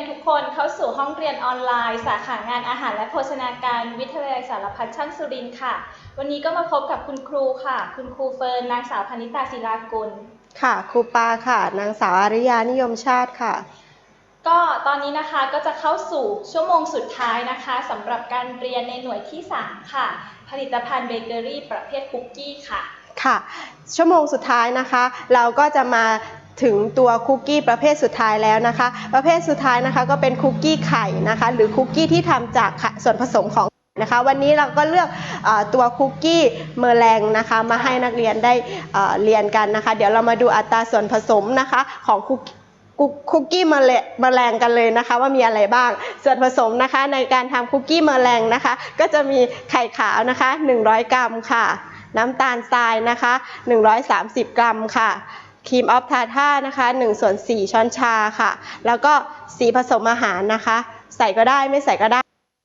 ยนทุกคนเข้าสู่ห้องเรียนออนไลน์ สาขางานอาหารและโภชนาการวิทยาลัยสารพัดช่างสุรินทร์ค่ะ วันนี้ก็มาพบกับคุณครูค่ะ คุณครูเฟิร์นนางสาวพนิตาศิลากุล ค่ะ ครูปาค่ะ นางสาวอาริยานิยมชาติค่ะ ก็ตอนนี้นะคะก็จะเข้าสู่ชั่วโมงสุดท้ายนะคะสำหรับการเรียนในหน่วยที่ 3 ค่ะ ผลิตภัณฑ์เบเกอรี่ประเภทคุกกี้ค่ะค่ะชั่วโมงสุดท้ายนะคะ เราก็จะมา ถึงตัวคุกกี้ประเภทสุดท้ายแล้วนะคะ ประเภทสุดท้ายนะคะก็เป็นคุกกี้ไข่นะคะ หรือคุกกี้ที่ทำจากส่วนผสมของนะคะ วันนี้เราก็เลือกอตัวคุกกี้เมอร์แรงนะคะ มาให้นักเรียนได้เรียนกันนะคะ เดี๋ยวเรามาดูอัตราส่วนผสมนะคะของคุกคุกกี้เมลแมลงกันเลยนะคะว่ามีอะไรบ้าง ส่วนผสมนะคะในการทำคุกกี้เมลงนะคะ ก็จะมีไข่ขาวนะคะ 100 กรัมค่ะ น้ำตาลทรายนะคะ 130 กรัมค่ะ ครีมออฟทาท่านะคะ1ส่วน4ช้อนชาค่ะ แล้วก็สีผสมอาหารนะคะ ใส่ก็ได้ไม่ใส่ก็ได้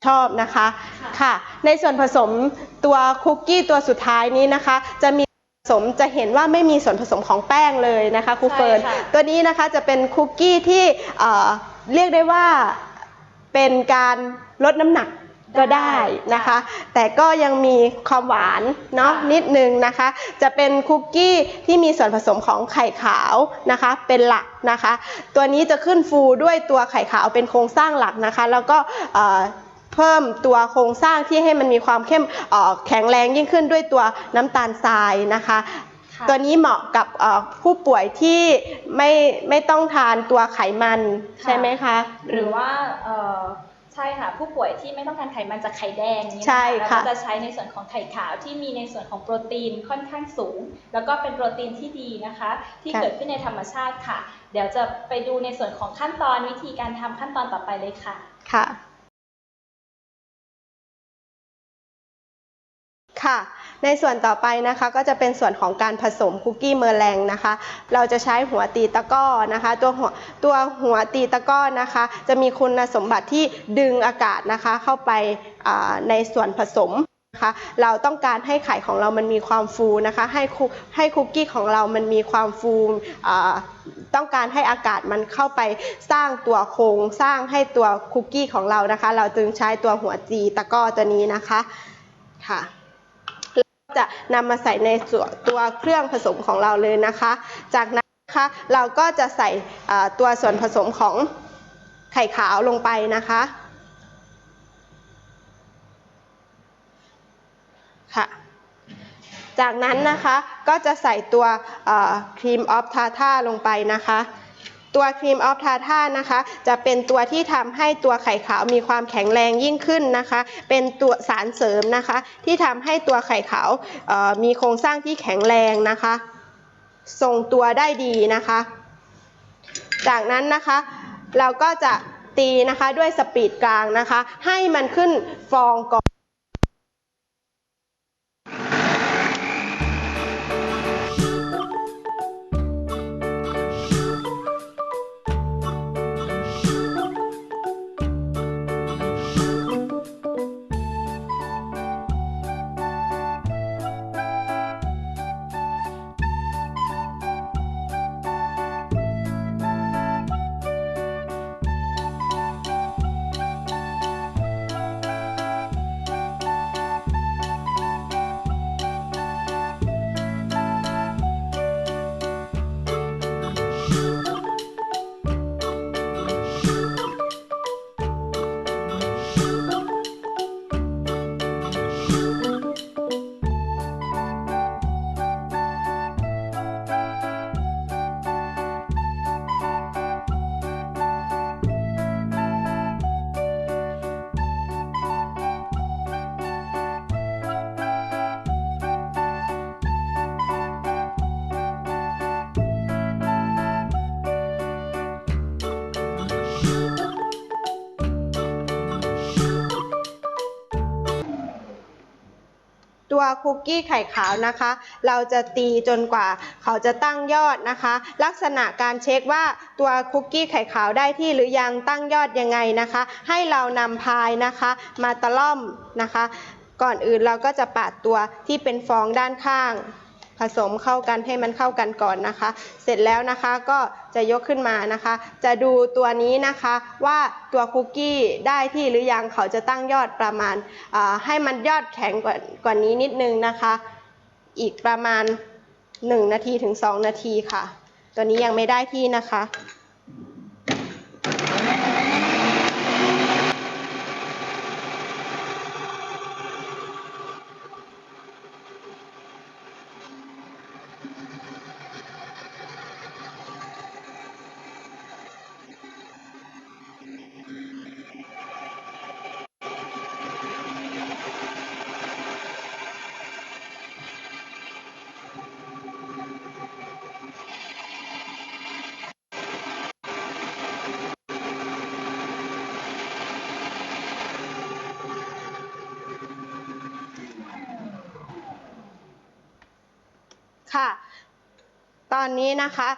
ชอบนะคะค่ะค่ะ ในส่วนผสมตัวคุกกี้ตัวสุดท้ายนี้นะคะ จะมีผสมจะเห็นว่าไม่มีส่วนผสมของแป้งเลยนะคะครูเฟิร์นใช่ค่ะตัวนี้นะคะจะเป็นคุกกี้ที่เอ่อเรียกได้ว่าเป็นการลดน้ำหนัก ก็ได้นะคะ แต่ก็ยังมีความหวานเนาะค่ะนิดนึงนะคะ จะเป็นคุกกี้ที่มีส่วนผสมของไข่ขาวนะคะ เป็นหลักนะคะ ตัวนี้จะขึ้นฟูด้วยตัวไข่ขาวเป็นโครงสร้างหลักนะคะ แล้วก็เอ่อเพิ่มตัวโครงสร้างที่ให้มันมีความเข้มเอ่อแข็งแรงยิ่งขึ้นด้วยตัวน้ำตาลทรายนะคะค่ะตัวนี้เหมาะกับเอ่อผู้ป่วยที่ไม่ไม่ต้องทานตัวไขมันค่ะใช่ไหมคะ หรือว่าเอ่อ ใช่ค่ะ ผู้ป่วยที่ไม่ต้องการไขมันจากไข่แดงอย่างนี้ใช่นะคะค่ะ เราก็จะใช้ในส่วนของไข่ขาวที่มีในส่วนของโปรตีนค่อนข้างสูง แล้วก็เป็นโปรตีนที่ดีนะคะ ที่เกิดขึ้นในธรรมชาติค่ะ เดี๋ยวจะไปดูในส่วนของขั้นตอนวิธีการทำขั้นตอนต่อไปเลยค่ะ ค่ะ ค่ะ ในส่วนต่อไปนะคะก็จะเป็นส่วนของการผสมคุกกี้เมอร์แรงนะคะ เราจะใช้หัวตีตะก้อนะคะ ตัวหัวตัวหัวตีตะก้อนะคะ จะมีคุณสมบัติที่ดึงอากาศนะคะเข้าไปในส่วนผสมนะคะเราต้องการให้ไข่ของเรามันมีความฟูนะคะ ให้คุให้คุกกี้ของเรามันมีความฟูต้องการให้อากาศมันเข้าไปสร้างตัวโครงสร้างให้ตัวคุกกี้ของเรานะคะ เราจึงใช้ตัวหัวตีตะก้อตัวนี้นะคะค่ะ จะนำมาใส่ในส่วนตัวเครื่องผสมของเราเลยนะคะ จากนั้นนะคะเราก็จะใส่ตัวส่วนผสมของไข่ขาวลงไปนะคะค่ะจากนั้นนะคะก็จะใส่ตัวครีมออฟทาท่าลงไปนะคะ ตัวครีมออฟทาท่านะคะ จะเป็นตัวที่ทำให้ตัวไข่ขาวมีความแข็งแรงยิ่งขึ้นนะคะ เป็นตัวสารเสริมนะคะ ที่ทำให้ตัวไข่ขาวมีโครงสร้างที่แข็งแรงนะคะ ทรงตัวได้ดีนะคะ จากนั้นนะคะเราก็จะตีนะคะด้วยสปีดกลางนะคะ ให้มันขึ้นฟองก่อน คุกกี้ไข่ขาวนะคะ เราจะตีจนกว่าเขาจะตั้งยอดนะคะ ลักษณะการเช็คว่าตัวคุกกี้ไข่ขาวได้ที่หรือยังตั้งยอดยังไงนะคะ ให้เรานำพายนะคะ มาตะล่อมนะคะ ก่อนอื่นเราก็จะปาดตัวที่เป็นฟองด้านข้าง ผสมเข้ากันให้มันเข้ากันก่อนนะคะ เสร็จแล้วนะคะก็จะยกขึ้นมานะคะ จะดูตัวนี้นะคะว่าตัวคุกกี้ได้ที่หรือยังเขาจะตั้งยอดประมาณาให้มันยอดแข็งกว่ากว่านี้นิดนึงนะคะ อีกประมาณ 1 นาทีถึง 2 นาทีค่ะ ตัวนี้ยังไม่ได้ที่นะคะ ค่ะ ตอนนี้นะคะ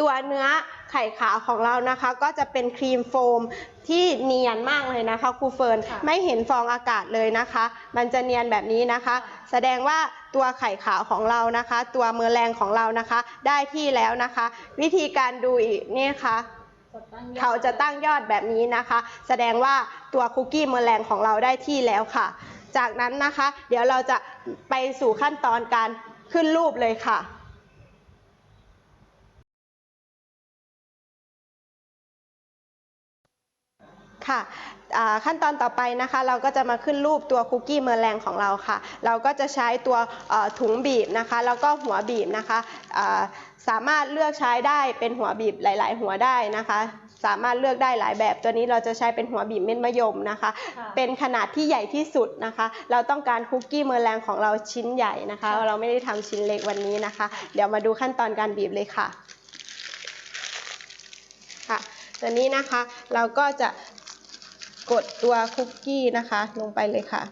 ตัวเนื้อไข่ขาวของเรานะคะ ก็จะเป็นครีมโฟมที่เนียนมากเลยนะคะครูเฟิร์นค่ะไม่เห็นฟองอากาศเลยนะคะ มันจะเนียนแบบนี้นะคะ แสดงว่าตัวไข่ขาวของเรานะคะ ตัวเมอแรงของเรานะคะ ได้ที่แล้วนะคะ วิธีการดูอีกนี่ค่ะกดตั้งยอดเขาจะตั้งยอดแบบนี้นะคะ แสดงว่าตัวคุกกี้เมอร์แรงของเราได้ที่แล้วค่ะ จากนั้นนะคะ เดี๋ยวเราจะไปสู่ขั้นตอนการ ขึ้นรูปเลยค่ะ ค่ะอ่าขั้นตอนต่อไปนะคะ เราก็จะมาขึ้นรูปตัวคุกกี้เมอร์แรงของเราค่ะ เราก็จะใช้ตัวเอ่อถุงบีบนะคะ แล้วก็หัวบีบนะคะอ่าสามารถเลือกใช้ได้เป็นหัวบีบหลาย ๆ หัวได้นะคะ สามารถเลือกได้หลายแบบตัวนี้เราจะใช้เป็นหัวบีบเม็ดมะยมนะคะค่ะเป็นขนาดที่ใหญ่ที่สุดนะคะ เราต้องการคุกกี้เมอร์แรงของเราชิ้นใหญ่นะคะค่ะเราไม่ได้ทำชิ้นเล็กวันนี้นะคะ เดี๋ยวมาดูขั้นตอนการบีบเลยค่ะค่ะตัวนี้นะคะเราก็จะ กดตัวคุกกี้นะคะ ลงไปเลยค่ะ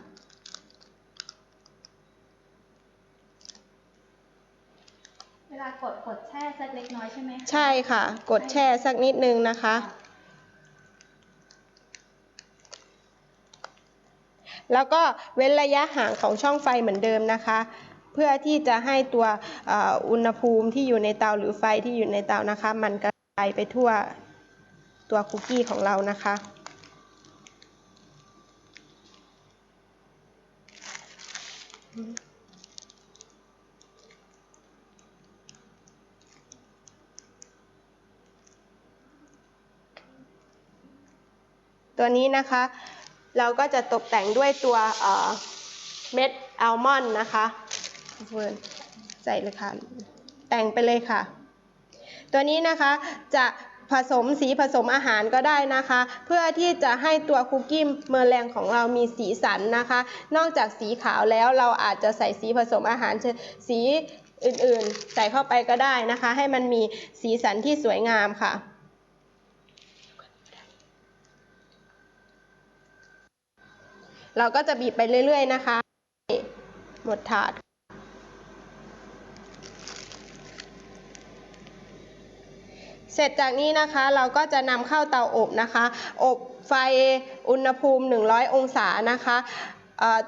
เวลากดกดแช่สักเล็กน้อยใช่ไหมคะใช่ค่ะ กดแช่สักนิดนึงนะคะ แล้วก็เว้นระยะห่างของช่องไฟเหมือนเดิมนะคะ เพื่อที่จะให้ตัวเอ่ออุณหภูมิที่อยู่ในเตาหรือไฟที่อยู่ในเตานะคะ มันกระจายไปทั่วตัวคุกกี้ของเรานะคะ ตัวนี้นะคะ เราก็จะตกแต่งด้วยตัวเม็ดอัลมอนด์นะคะเฟิร์นใส่เลยค่ะ แต่งไปเลยค่ะ ตัวนี้นะคะจะ ผสมสีผสมอาหารก็ได้นะคะ เพื่อที่จะให้ตัวคุกกี้เมอร์แรงของเรามีสีสันนะคะ นอกจากสีขาวแล้วเราอาจจะใส่สีผสมอาหารสีอื่นๆ ใส่เข้าไปก็ได้นะคะ ให้มันมีสีสันที่สวยงามค่ะเราก็จะบีบไปเรื่อย ๆ นะคะ หมดถาด เสร็จจากนี้นะคะเราก็จะนำเข้าเตาอบนะคะ อบไฟอุณหภูมิ 100 องศานะคะ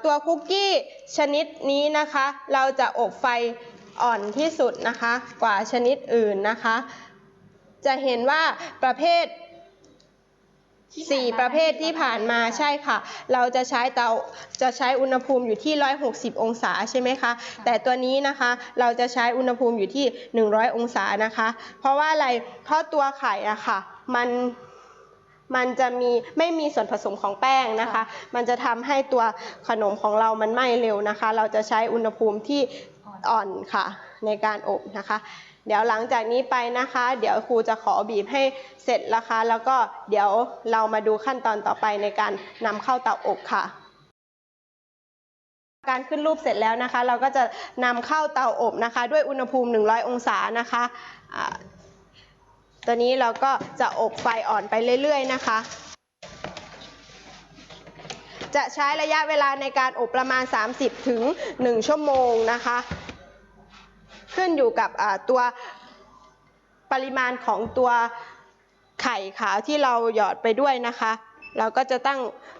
ตัวคุกกี้ชนิดนี้นะคะ เราจะอบไฟอ่อนที่สุดนะคะ กว่าชนิดอื่นนะคะ จะเห็นว่าประเภท สี่ประเภทที่ผ่านมาใช่ค่ะ เราจะใช้เตาจะใช้อุณหภูมิอยู่ที่ 160 องศาใช่ไหมคะ แต่ตัวนี้นะคะเราจะใช้อุณหภูมิอยู่ที่ 100 องศานะคะ เพราะว่าอะไรเพราะตัวไข่อะค่ะมันมันจะมีไม่มีส่วนผสมของแป้งนะคะ มันจะทำให้ตัวขนมของเรามันไหม้เร็วนะคะ เราจะใช้อุณหภูมิที่อ่อนค่ะในการอบนะคะ เดี๋ยวหลังจากนี้ไปนะคะ เดี๋ยวครูจะขอบีบให้เสร็จนะคะ แล้วก็เดี๋ยวเรามาดูขั้นตอนต่อไปในการนำเข้าเตาอบค่ะการขึ้นรูปเสร็จแล้วนะคะ เราก็จะนำเข้าเตาอบนะคะ ด้วยอุณหภูมิ 100 องศานะคะอ่าตัวนี้เราก็จะอบไฟอ่อนไปเรื่อยๆนะคะ จะใช้ระยะเวลาในการอบประมาณ 30 ถึง 1 ชั่วโมงนะคะ ขึ้นอยู่กับตัวปริมาณของตัวไข่ขาวที่เราหยอดไปด้วยนะคะ เราก็จะตั้ง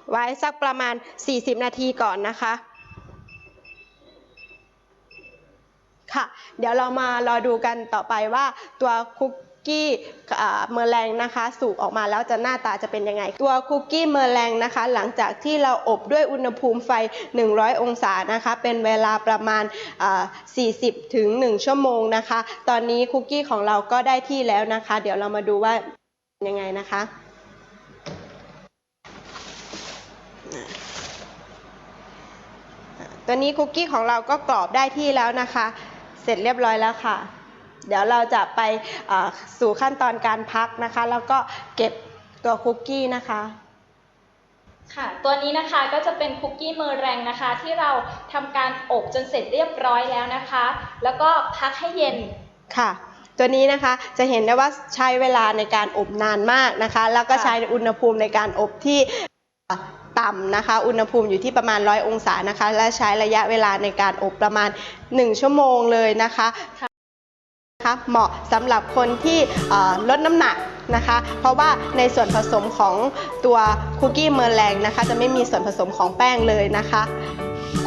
ไว้สักประมาณ 40 นาทีก่อนนะคะค่ะ เดี๋ยวเรามารอดูกันต่อไปว่าตัวคุก กี้เมอร์แรงนะคะสูบออกมาแล้วจะหน้าตาจะเป็นยังไง ตัวคุกกี้เมอร์แรงนะคะ หลังจากที่เราอบด้วยอุณหภูมิไฟ 100 องศานะคะ เป็นเวลาประมาณอ่า40 ถึง 1 ชั่วโมงนะคะ ตอนนี้คุกกี้ของเราก็ได้ที่แล้วนะคะ เดี๋ยวเรามาดูว่ายังไงนะคะตัวนี้คุกกี้ของเราก็กรอบได้ที่แล้วนะคะ เสร็จเรียบร้อยแล้วค่ะ เดี๋ยวเราจะไปอ่าสู่ขั้นตอนการพักนะคะ แล้วก็เก็บตัวคุกกี้นะคะค่ะ ตัวนี้นะคะก็จะเป็นคุกกี้เมอร์แรงนะคะ ที่เราทำการอบจนเสร็จเรียบร้อยแล้วนะคะ แล้วก็พักให้เย็นค่ะ ตัวนี้นะคะจะเห็นได้ว่าใช้เวลาในการอบนานมากนะคะ แล้วก็ค่ะใช้อุณหภูมิในการอบที่อะต่ำนะคะ อุณหภูมิอยู่ที่ประมาณ 100 องศานะคะ และใช้ระยะเวลาในการอบประมาณ 1 ชั่วโมงเลยนะคะนะ คะเหมาะสำหรับคนที่เอ่อลดน้ำหนักนะคะ เพราะว่าในส่วนผสมของตัวคุกกี้เมอร์แรงนะคะ จะไม่มีส่วนผสมของแป้งเลยนะคะ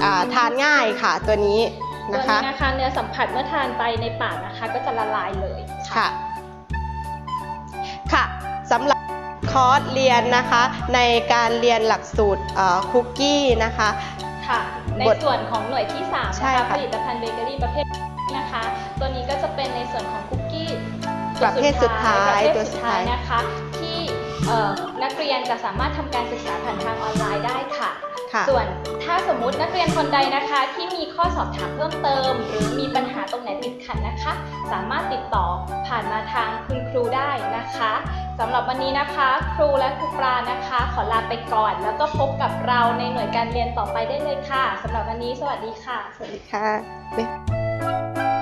อ่าทานง่ายค่ะตัวนี้ตัวนะคะนี้นะคะเนื้อสัมผัสเมื่อทานไปในปากนะคะ ก็จะละลายเลยค่ะ ค่ะสำหรับคอร์สเรียนนะคะ ในการเรียนหลักสูตรคุกกี้นะคะค่ะในบทส่วนของหน่วยที่3ใช่นะคะค่ะผลิตภัณฑ์เบเกอรี่ประเภท นะคะ ตัวนี้ก็จะเป็นในส่วนของคุกกี้ประเภทสุดท้ายประเภทตัวสุสุดดท้าท้ายยนะคะ ที่เอ่อนักเรียนจะสามารถทำการศึกษาผ่านทางออนไลน์ได้ค่ะค่ะ ส่วนถ้าสมมุตินักเรียนคนใดนะคะ ที่มีข้อสอบถามเพิ่มเติม หรือมีปัญหาตรงไหนติดขัดนะคะ สามารถติดต่อผ่านมาทางคุณครูได้นะคะสำหรับวันนี้นะคะ ครูและครูปรานะคะ ขอลาไปก่อน แล้วก็พบกับเราในหน่วยการเรียนต่อไปได้เลยค่ะสำหรับวันนี้ สวัสดีค่ะ สวัสดีค่ะ Thank you.